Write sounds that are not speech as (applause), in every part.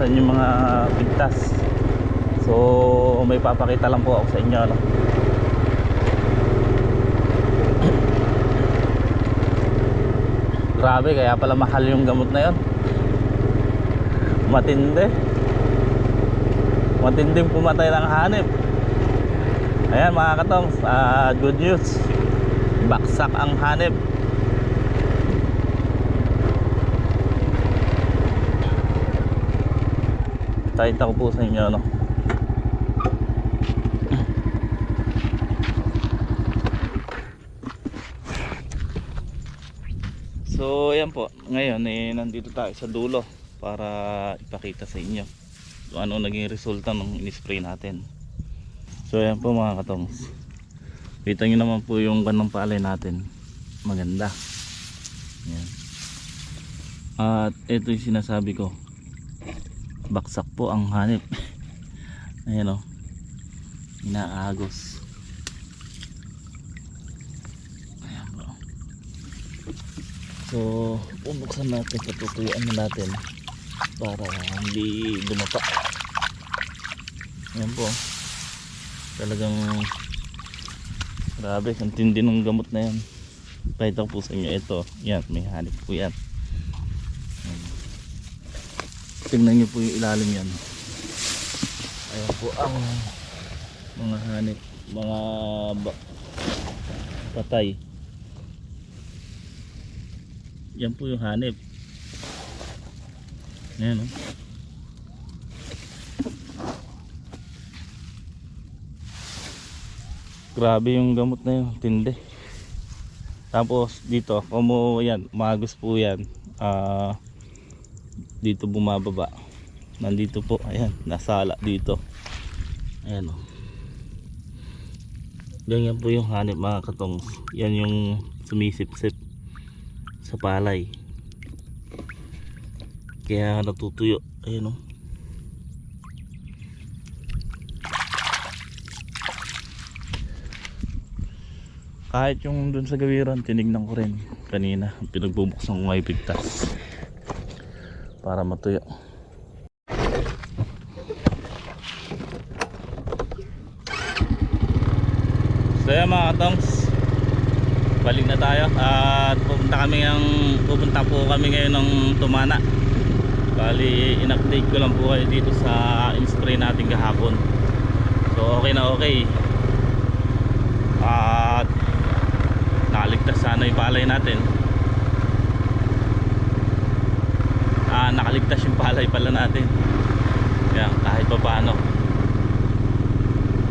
binuksan yung mga pintas? So may papakita lang po ako sa inyo no? (clears throat) Grabe kaya pala mahal yung gamot na yon Matindi. Matinding pumatay ng hanip. Ayan mga katongs ah, good news. Baksak ang hanip kahit ako po sa inyo no so ayan po. Ngayon eh nandito tayo sa dulo para ipakita sa inyo kung ano naging resulta ng in-spray natin. So ayan po mga katongs. Kita nyo naman po yung kanang palay natin. Maganda. Ayan. at ito yung sinasabi ko baksak po ang hanip. Ayan o inaagos. Ayan po so pumuksan natin patutuyuan na natin para hindi dumapa ayan po. Talagang grabe ang tindi ng gamot na yan. Pakita ko po sa inyo. Ito yan may hanip po yan Ayan. Tingnan nyo po yung ilalim yan ayan po ang mga hanip mga patay yan po yung hanip Ayan o. Grabe yung gamot na yun. Tindi. Tapos dito, kumo yan, magos po yan. Ah, dito bumababa. Nandito po, ayan, nasala dito. Ayan o. Ganyan po yung hanip mga katong. Yan yung sumisip-sip sa palay kaya natutuyo ayun o kahit yung dun sa gawiran tinignan ko rin kanina pinagbubuksan ko may pigtas para matuyo. So yan mga katongs. Balik na tayo. At pupunta kami ng pupunta po kami ngayon ng Tumana. Bali in-update ko lang po kayo dito sa in-spray natin kahapon. So okay na okay. At nakaligtas sana yung palay natin ah, nakaligtas yung palay pala natin. Yan kahit pa paano.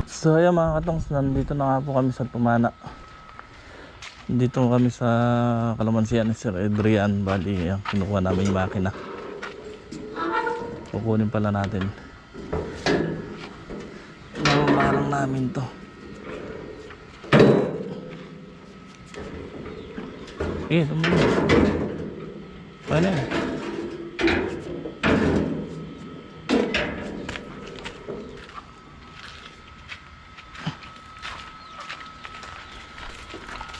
So ayan mga katongs nandito na nga po kami sa Tumana dito kami sa Kalamansian ni Sir Adrian. Bali yan, kinukuha namin yung makina. Kukunin pala natin. Namamarang namin to. Eh tumunod paano yan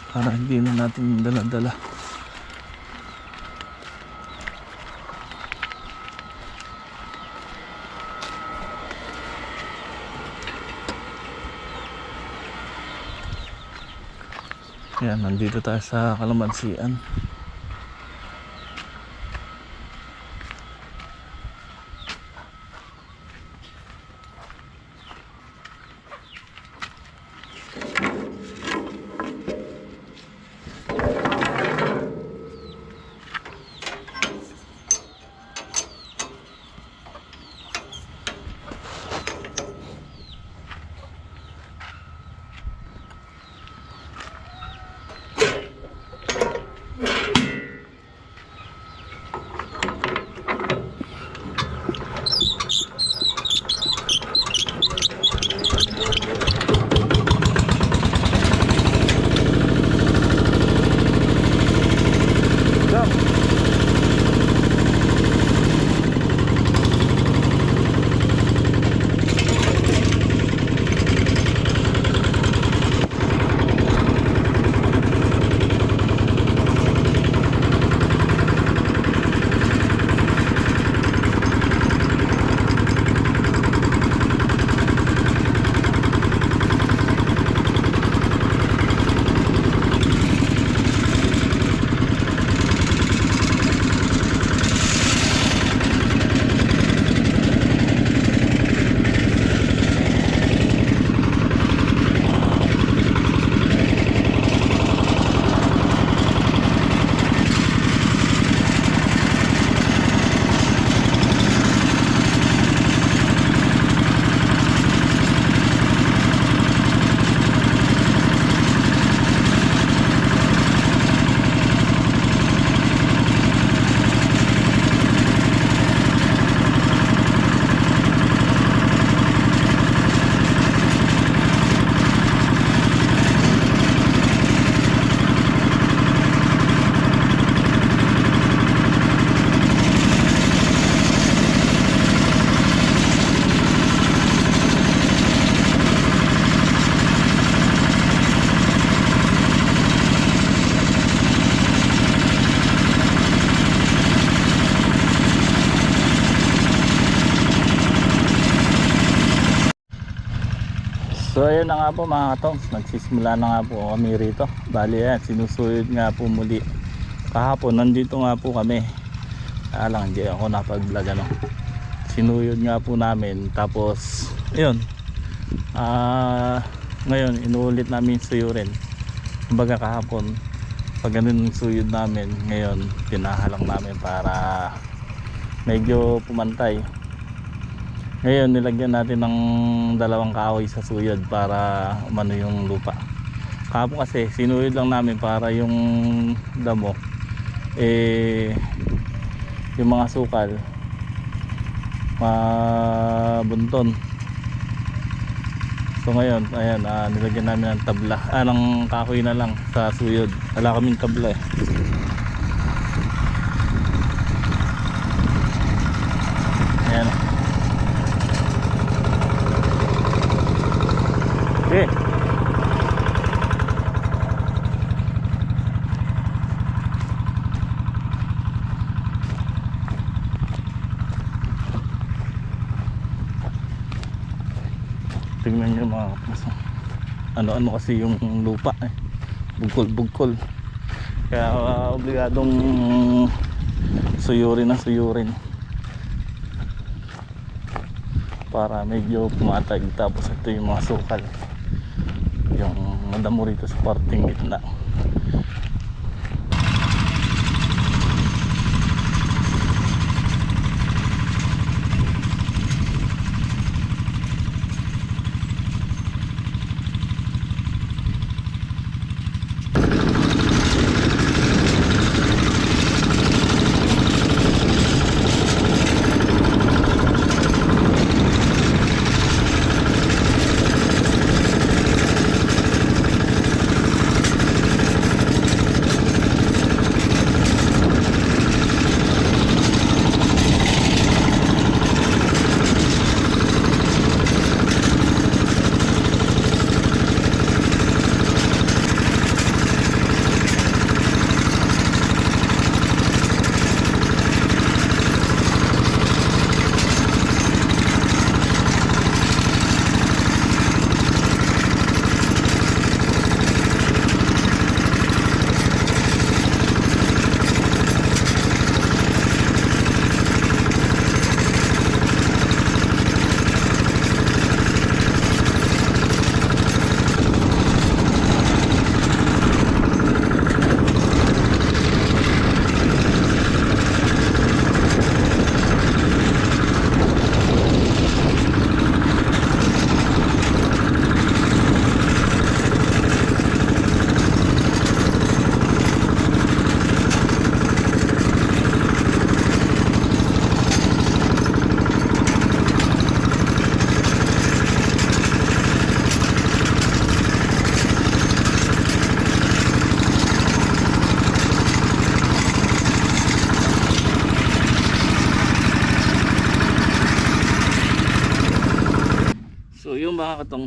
para hindi na natin dala-dala Yan, nandito tayo sa Kalamansian. So ayan na nga po mga katongs, nagsisimula na nga po kami rito. Bali yan, sinusuyod nga po muli. Kahapon nandito nga po kami. Kaya lang hindi ako napag-vlog ano. Sinuyod nga po namin tapos ayun. Ah ngayon inuulit namin suyurin. Kumbaga kahapon pag ganun suyod namin ngayon pinahalang namin para medyo pumantay ngayon nilagyan natin ng dalawang kahoy sa suyod para umano yung lupa. Kahapon kasi sinuyod lang namin para yung damo eh yung mga sukal mabunton. So ngayon, ayan, ah, nilagyan namin ng tabla, ah, ng kahoy na lang sa suyod. Wala kaming tabla eh. Ayan. Okay. Tingnan nyo mga kapuso. Ano-ano kasi yung lupa eh. Bugkol-bugkol. Kaya ah, obligadong suyurin na suyurin. Para medyo pumatag. Tapos ito yung mga sukal. Yung madamo rito sa parting gitna.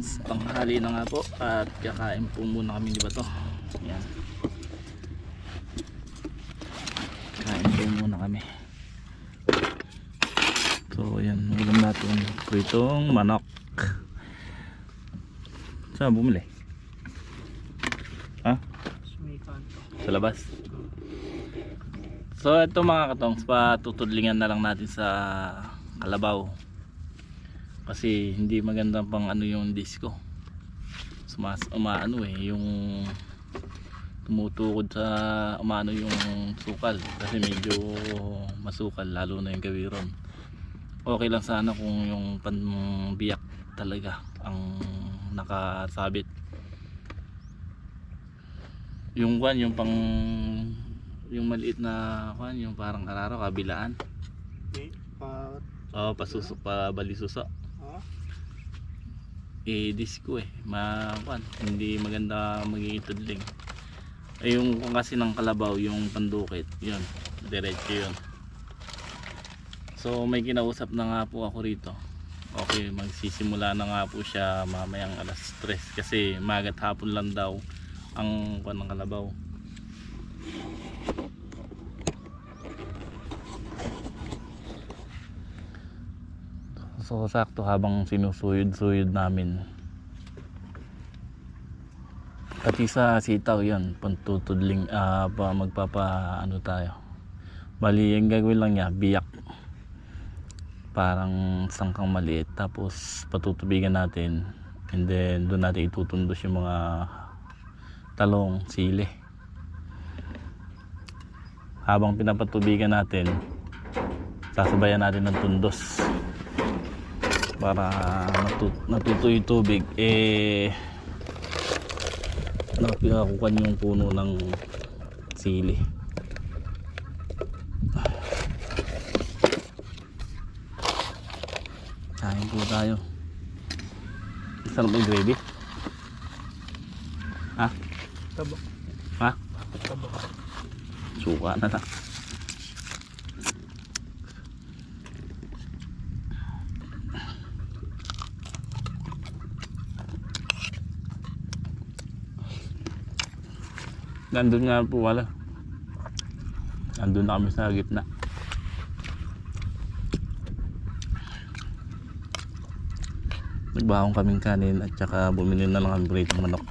Katong tanghali na nga po at kakain po muna kami di ba to? Yan. Kain po muna kami. So yan, ulam natin pritong manok. Saan bumili? Ha? Sa labas. So ito mga katongs, patutudlingan na lang natin sa kalabaw kasi hindi maganda pang ano yung disco sumas umaano eh yung tumutukod sa umaano yung sukal. Kasi medyo masukal lalo na yung gawiron okay lang sana kung yung panbiyak talaga ang nakasabit. Yung kwan yung pang yung maliit na kwan yung parang araro kabilaan. Okay. Pa, oh pasuso pa balisuso ha? eh disco eh. Ma kwan, hindi maganda magiging tudling. Ay yung kasi ng kalabaw yung pandukit yun. Diretso yun. So may kinausap na nga po ako rito. Okay magsisimula na nga po siya mamayang alas 3 kasi magat hapon lang daw ang kwan ng kalabaw So sakto habang sinusuyod-suyod namin Pati sa sitaw yan, pantutudling, ah, pa magpapa, ano tayo. Bali, yung gagawin lang niya, biyak. Parang sangkang maliit. Tapos patutubigan natin. And then doon natin itutundos yung mga talong, sili. Habang pinapatubigan natin, sasabayan natin ng tundos. Para natu- natutuyo yung tubig, eh, nakukuha yung puno ng sili. Kain po tayo. Sarap yung gravy? Ha? Tabo. Ha? Tabo. Suka na lang. Nandun nga po wala. Nandun na kami sa gitna. Nagbahong kaming kanin at saka bumili na lang pritong manok.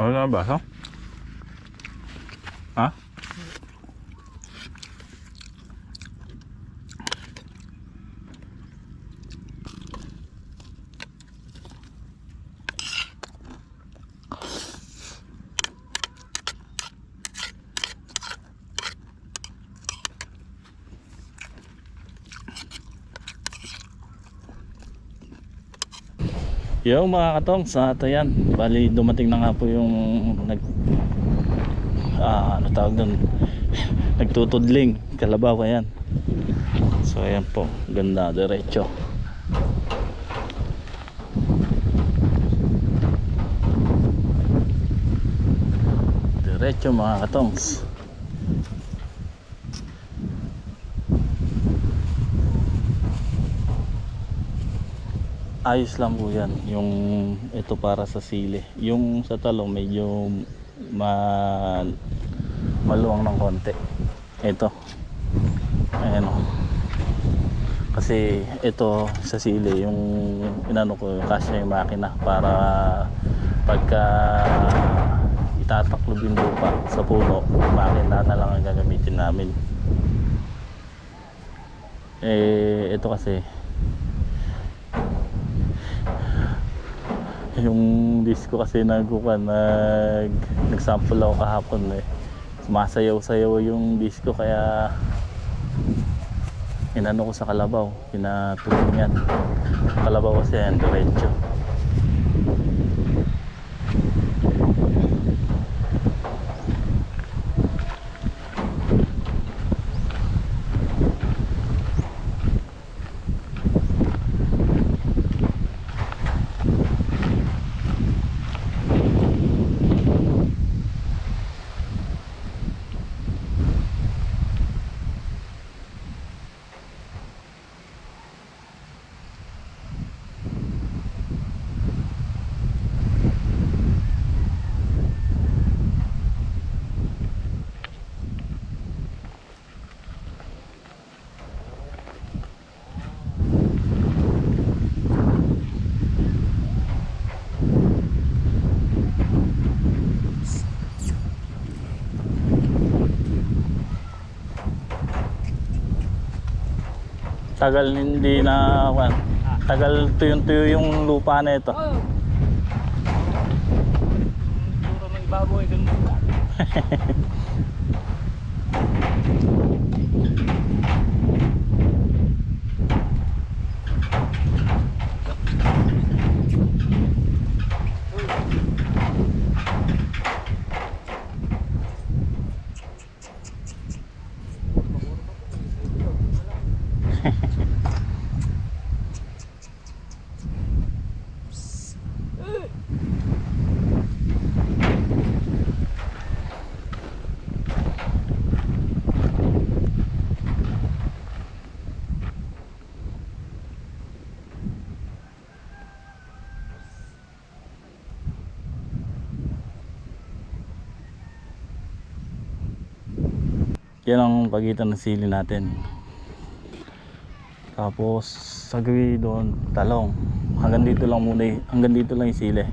Ano na ba? Ha? Yo mga katong sa Tayan, bali dumating na nga po yung nag ah, ano tawag doon (laughs) nagtutudling kalabaw ayan. So ayan po ganda diretso. Diretso mga katongs ayos lang po yan. Yung ito para sa sili. Yung sa talong medyo ma maluwang ng konti. Ito. Ayan o. Kasi ito sa sili yung inano ko kasya yung makina para pagka itataklob yung lupa sa puno makina na lang ang gagamitin namin. Eh ito kasi (laughs) yung disco kasi nagkukan nag nagsample ako kahapon eh. Sumasayaw-sayaw yung disco kaya inano ko sa kalabaw pinatulingan kalabaw kasi yan diretso tagal hindi na kwan, tagal tuyong-tuyo yung lupa na ito Oh. Puro ng ibabaw ay ganun. (laughs) Yan ang pagitan ng sili natin. Tapos sa doon, talong. Hanggang dito lang muna, hanggang dito lang yung sili.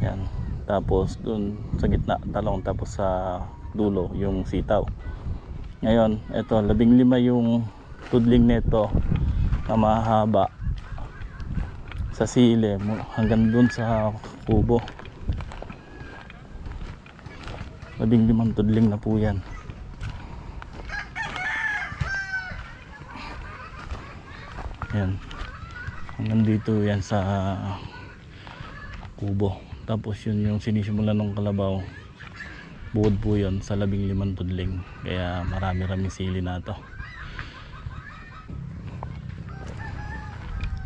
Yan. Tapos doon sa gitna, talong. Tapos sa dulo, yung sitaw. Ngayon, ito, labing lima yung tudling nito na mahaba sa sili hanggang dun sa kubo. Labing limang tudling na po yan. Yan. Hanggang dito yan sa kubo. Tapos yun yung sinisimulan ng kalabaw. Buod po yun sa labing limang tudling. Kaya marami-rami sili na to.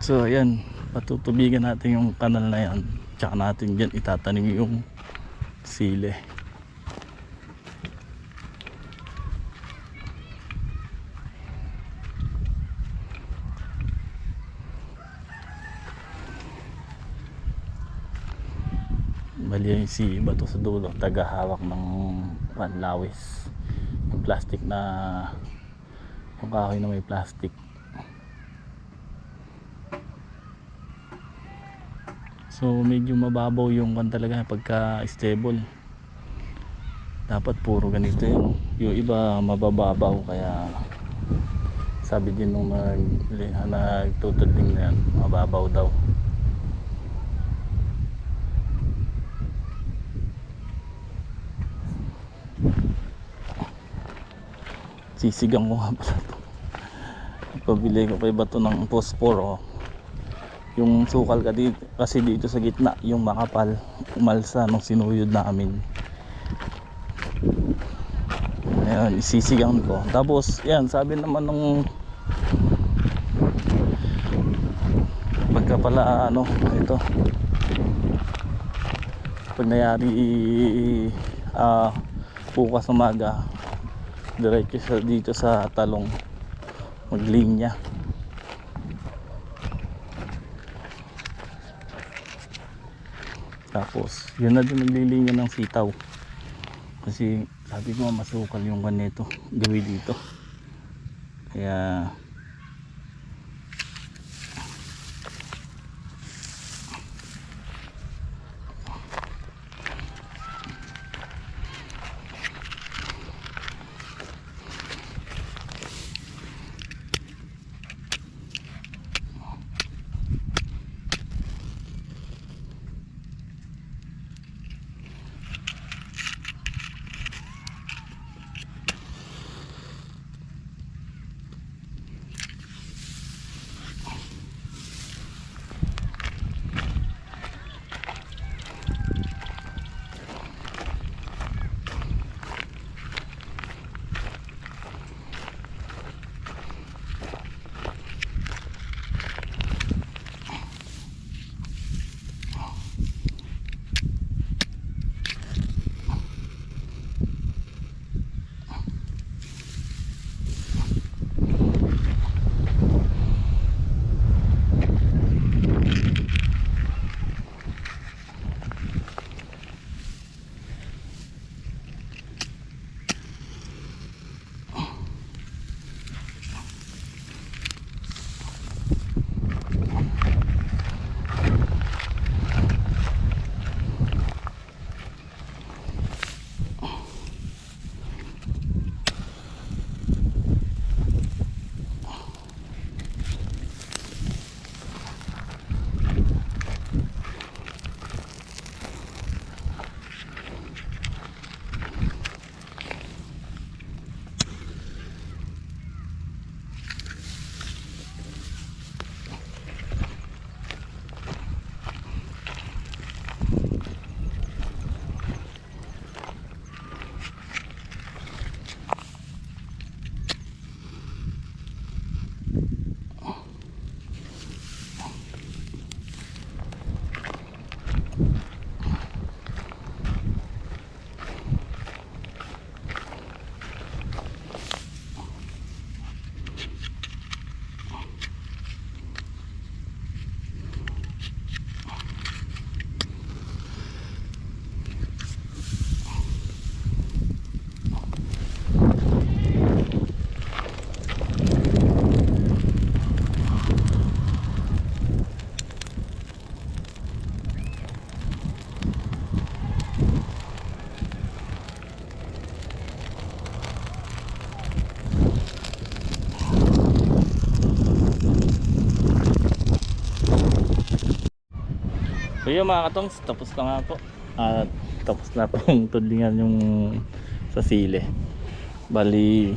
So ayan, patutubigan natin yung kanal na yan. Tsaka natin dyan itatanim yung sili. Bali yung si Bato sa dulo, tagahawak ng panlawis. Yung plastic na yung kahoy na may plastic. So medyo mababaw yung kan talaga pagka stable. Dapat puro ganito yun. Yung iba mabababaw kaya sabi din nung nag, nagtutudling na yan, mababaw daw. Sisigang ko nga pala ito. Pabili ko pa iba to ng posporo yung sukal ka kasi dito sa gitna yung makapal umalsa nung sinuyod namin. Ayan isisigang ko. Tapos yan sabi naman nung pagka pala ano ito. Pag nayari ah bukas umaga diretso sa dito sa talong maglinya Tapos, yun na din naglilinya ng sitaw. Kasi sabi ko masukal yung kanito, gawi dito. Kaya So yun mga katongs, tapos na nga po. At tapos na pong (laughs) tudlingan yung sa sile. Bali,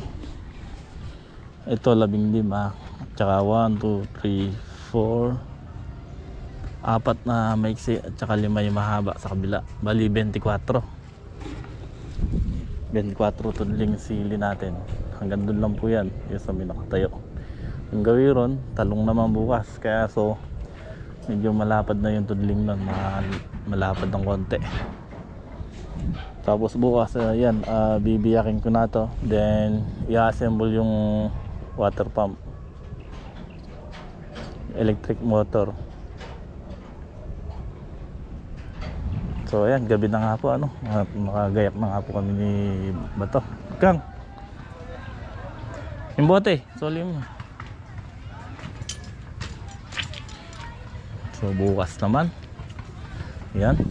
ito labing lima. Tsaka 1, 2, 3, 4. Apat na maiksi at tsaka lima yung mahaba sa kabila. Bali 24. 24 tudling sili natin. Hanggang doon lang po yan. Yung sa may nakatayo. Yung gawin ron, talong naman bukas. Kaya so, medyo malapad na yung tudling nun. Mal- malapad ng konti. Tapos bukas, uh, yan, ah, bibiyakin ko na to. Then, i-assemble yung water pump. Electric motor. So ayan, gabi na nga po ano. At makagayak na nga po kami ni Bato. Kang! Yung bote, soli mo. So bukas naman. Yan.